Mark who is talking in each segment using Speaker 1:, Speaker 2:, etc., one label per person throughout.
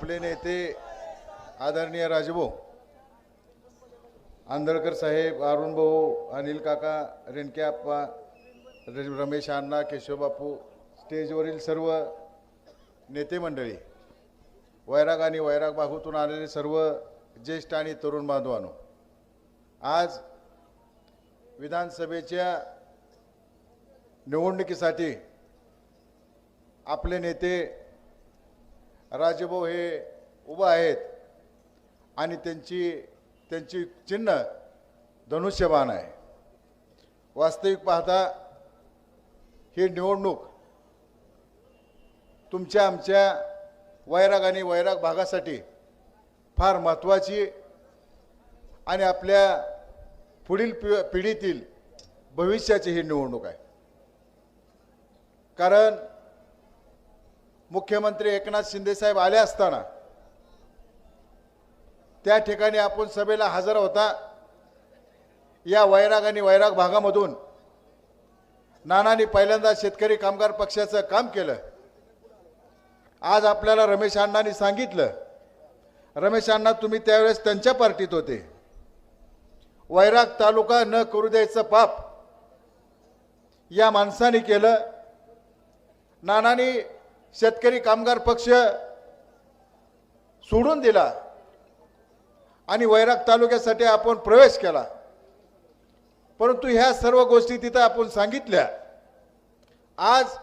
Speaker 1: आपले नेते आदरणीय राजभाऊ आंधळकर साहेब अरुण भाऊ अनिल काका रेणके आप्पा र- रमेश अण्णा केशवबापू स्टेजवरील सर्व नेते मंडळी वैराग आणि वैराग बाहूतून आलेले सर्व ज्येष्ठ आणि तरुण बांधवांनो आज विधानसभेच्या निवडणुकीसाठी आपले नेते राजभाऊ हे उभं आहेत आणि त्यांची त्यांची चिन्ह धनुष्यबाण आहे. वास्तविक पाहता ही निवडणूक तुमच्या आमच्या वैराग आणि वैराग भागासाठी फार महत्त्वाची आणि आपल्या पुढील पि पिढीतील भविष्याची ही निवडणूक आहे. कारण मुख्यमंत्री एकनाथ शिंदेसाहेब आले असताना त्या ठिकाणी आपण सभेला हजर होता. या वैराग आणि वैराग भागामधून नानांनी पहिल्यांदा शेतकरी कामगार पक्षाचं काम केलं. आज आपल्याला रमेश अण्णांनी सांगितलं रमेश अण्णा तुम्ही त्यावेळेस त्यांच्या पार्टीत होते. वैराग तालुका न करू द्यायचं पाप या माणसाने केलं. नानांनी शेतकरी कामगार पक्ष सोडून दिला आणि वैराग तालुक्यासाठी आपण प्रवेश केला. परंतु ह्या सर्व गोष्टी तिथं आपण सांगितल्या. आज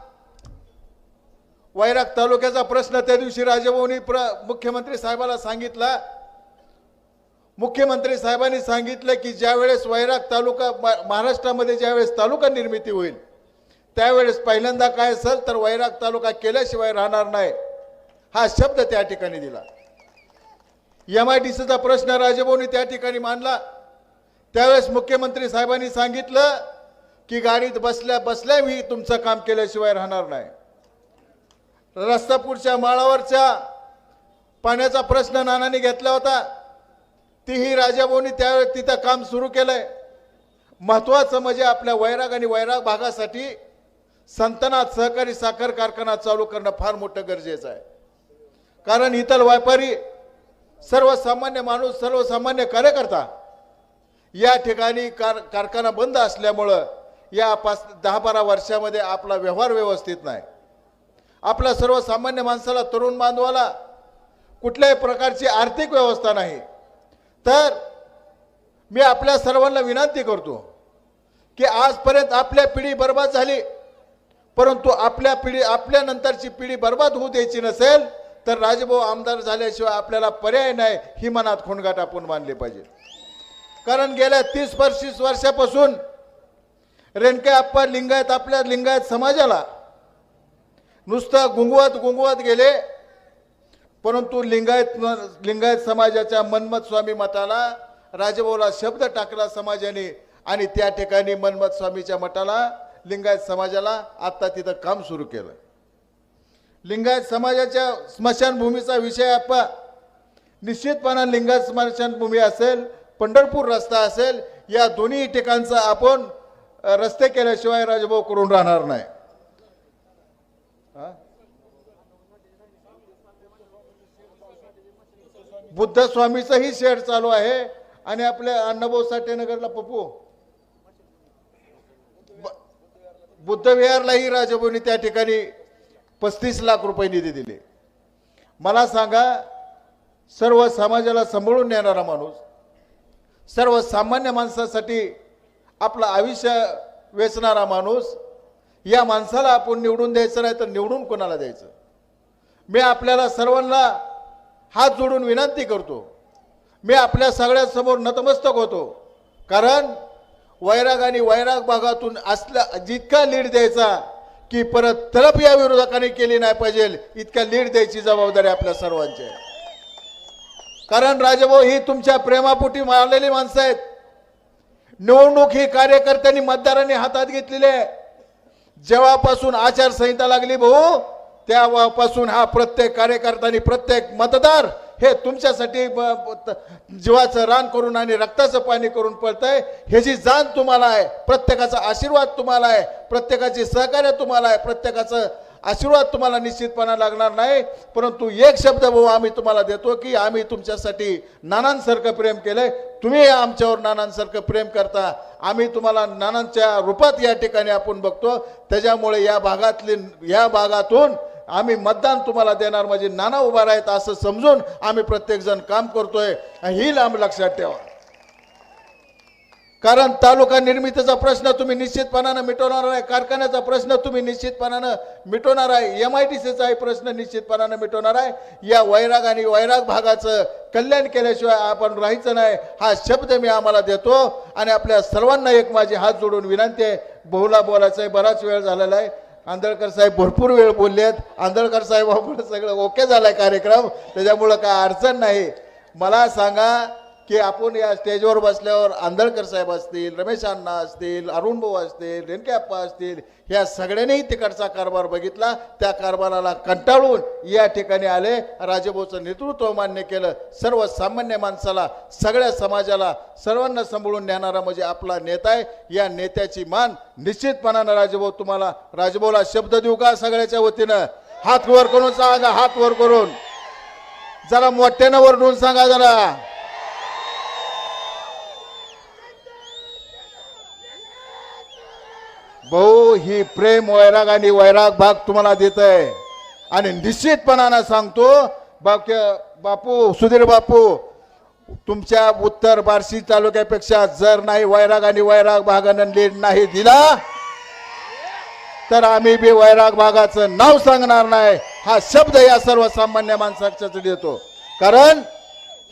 Speaker 1: वैराग तालुक्याचा प्रश्न त्या दिवशी राजभवनी प्र मुख्यमंत्री साहेबाला सांगितला. मुख्यमंत्री साहेबांनी सांगितलं की ज्यावेळेस वैराग तालुका महाराष्ट्रामध्ये ज्यावेळेस तालुका निर्मिती होईल त्यावेळेस पहिल्यांदा काय असेल तर वैराग तालुका केल्याशिवाय राहणार नाही. हा शब्द त्या ठिकाणी दिला. एम आय डी सीचा प्रश्न राजभवनी त्या ठिकाणी मांडला. त्यावेळेस मुख्यमंत्री साहेबांनी सांगितलं की गाडीत बसल्या बसल्या मी तुमचं काम केल्याशिवाय राहणार नाही. रस्तापूरच्या माळावरच्या पाण्याचा प्रश्न नानाने घेतला होता. तीही राजाभाऊनी त्यावेळेस तिथं काम सुरू केलंय. महत्वाचं म्हणजे आपल्या वैराग आणि वैराग भागासाठी संतनात सहकारी साखर कारखाना चालू करणं फार मोठं गरजेचं आहे. कारण इतर व्यापारी सर्वसामान्य माणूस सर्वसामान्य कार्यकर्ता या ठिकाणी कार कारखाना बंद असल्यामुळं या पाच दहा बारा वर्षामध्ये आपला व्यवहार व्यवस्थित नाही. आपल्या सर्वसामान्य माणसाला तरुण बांधवाला कुठल्याही प्रकारची आर्थिक व्यवस्था नाही. तर मी आपल्या सर्वांना विनंती करतो की आजपर्यंत आपल्या पिढी बर्बाद झाली. परंतु आपल्या पिढी आपल्या नंतरची पिढी बर्बाद होऊ द्यायची नसेल तर राजभाऊ आमदार झाल्याशिवाय आपल्याला पर्याय नाही ही मनात खोणगाट आपण मानली पाहिजे. कारण गेल्या तीस पस्तीस वर्षापासून रेणके आप्पा लिंगायत आपल्या लिंगायत समाजाला नुसतं गुंगवत गुंगवत गेले परंतु लिंगायत लिंगायत समाजाच्या मनमत स्वामी मठाला राजभाऊला शब्द टाकला समाजाने आणि त्या ठिकाणी मनमत स्वामीच्या मठाला लिंगायत समाजाला आत्ता तिथं काम सुरू केलं. लिंगायत समाजाच्या स्मशानभूमीचा विषय आपा निश्चितपणे लिंगायत स्मशानभूमी असेल पंढरपूर रस्ता असेल या दोन्ही ठिकाणचा आपण रस्ते केल्याशिवाय राजभाऊ करून राहणार नाही. बुद्ध स्वामीचंही शेड चालू आहे आणि आपल्या अण्णाभाऊ साठे नगरला पप्पू ब- बुद्धविहारलाही राजभवनी त्या ठिकाणी पस्तीस लाख रुपये निधी दिले. मला सांगा सर्व समाजाला सांभाळून नेणारा माणूस सर्व सामान्य माणसासाठी आपलं आयुष्य वेचणारा माणूस या माणसाला आपण निवडून द्यायचं नाही तर निवडून कोणाला द्यायचं? मी आपल्याला सर्वांना हात जोडून विनंती करतो. मी आपल्या सगळ्यांसमोर नतमस्तक होतो. कारण वैराग आणि वैराग भागातून असल्या जितका लीड द्यायचा की परत तलप या विरोधकांनी केली नाही पाहिजे इतका लीड द्यायची जबाबदारी आपल्या सर्वांची आहे. कारण राजभाऊ ही तुमच्या प्रेमापोटी मारलेली माणसं आहेत. निवडणूक ही कार्यकर्त्यांनी मतदारांनी हातात घेतलेली आहे. जेव्हापासून आचारसंहिता लागली भाऊ तेव्हापासून हा प्रत्येक कार्यकर्त्यांनी प्रत्येक मतदार हे तुमच्यासाठी ब- त- जीवाचं रान करून आणि रक्ताचं पाणी करून पळतंय. ह्याची जाण तुम्हाला आहे प्रत्येकाचा आशीर्वाद तुम्हाला आहे प्रत्येकाची सहकार्य तुम्हाला आहे प्रत्येकाचं आशीर्वाद तुम्हाला निश्चितपणा लागणार नाही. परंतु एक शब्द भाऊ आम्ही तुम्हाला देतो की आम्ही तुमच्यासाठी नानांसारखं प्रेम केलंय. तुम्ही आमच्यावर नानांसारखं प्रेम करता. आम्ही तुम्हाला नानांच्या रूपात या ठिकाणी आपण बघतो. त्याच्यामुळे या भागातली या भागातून आम्ही मतदान तुम्हाला देणार. म्हणजे नाना उभा आहेत असं समजून आम्ही प्रत्येकजण काम करतोय. ही लांब लक्षात ठेवा. कारण तालुका निर्मितीचा प्रश्न तुम्ही निश्चितपणानं मिटवणार आहे. कारखान्याचा प्रश्न तुम्ही निश्चितपणानं मिटवणार आहे. एम आय टी सीचाही प्रश्न निश्चितपणानं मिटवणार आहे. या वैराग आणि वैराग भागाचं कल्याण केल्याशिवाय आपण राहायचं नाही. हा शब्द मी आम्हाला देतो. आणि आपल्या सर्वांना एक माझी हात जोडून विनंती आहे. बहुला बोलायचं आहे बराच वेळ झालेला आहे. आंधळकर साहेब भरपूर वेळ बोलले आहेत आंधळकर साहेबामुळे सगळं ओके झालाय कार्यक्रम. त्याच्यामुळं काय अडचण नाही. मला सांगा की आपण या स्टेजवर बसल्यावर आंधळकर साहेब असतील रमेश अण्णा असतील अरुण भाऊ असतील रेणके असतील ह्या सगळ्यांनीही तिकडचा कारभार बघितला. त्या कारभाराला कंटाळून या ठिकाणी आले. राजेभाऊचं नेतृत्व मान्य केलं. सर्वसामान्य माणसाला सगळ्या समाजाला सर्वांना सांभाळून नेणारा म्हणजे आपला नेता आहे. या नेत्याची मान निश्चितपणानं राजेभाऊ तुम्हाला राजेभाऊला शब्द देऊ का सगळ्याच्या वतीनं? हात वर करून सांगा हात वर करून. जरा मोठ्यानं वरडून सांगा जरा. भाऊ ही प्रेम वैराग आणि वैराग भाग तुम्हाला देत आहे आणि निश्चितपणानं सांगतो बाप बापू सुधीर बापू तुमच्या उत्तर बार्शी तालुक्यापेक्षा जर नाही वैराग आणि वैराग भागानं लीड नाही दिला तर आम्ही बी वैराग भागाचं नाव सांगणार नाही. हा शब्द या सर्वसामान्य माणसाच्याच देतो. कारण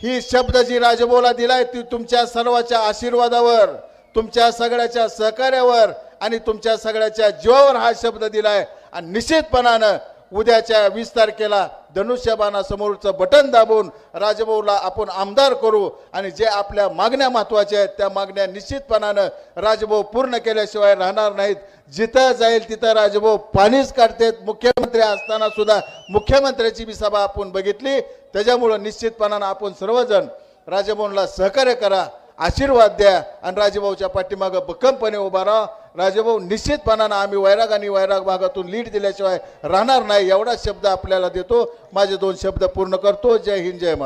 Speaker 1: ही शब्द जी राजबोला दिलाय ती तुमच्या सर्वाच्या आशीर्वादावर तुमच्या सगळ्याच्या सहकार्यावर आणि तुमच्या सगळ्याच्या जीवावर हा शब्द दिलाय. आणि निश्चितपणानं उद्याच्या वीस तारखेला धनुष्यबाणासमोरचं बटन दाबून राजभाऊला आपण आमदार करू. आणि जे आपल्या मागण्या महत्त्वाच्या आहेत त्या मागण्या निश्चितपणानं राजभाऊ पूर्ण केल्याशिवाय राहणार नाहीत. जिथं जाईल तिथं राजभाऊ पाणीच काढतात. मुख्यमंत्री असताना सुद्धा मुख्यमंत्र्याची बी सभा आपण बघितली. त्याच्यामुळं निश्चितपणानं आपण सर्वजण राजभाऊला सहकार्य करा. आशीर्वाद द्या. आणि राजेभाऊच्या पाठीमागं भक्कमपणे उभा राहा. राजेभाऊ निश्चितपणानं आम्ही वैराग आणि वैराग भागातून लीड दिल्याशिवाय राहणार नाही एवढा शब्द आपल्याला देतो. माझे दोन शब्द पूर्ण करतो. जय हिंद जय महाराज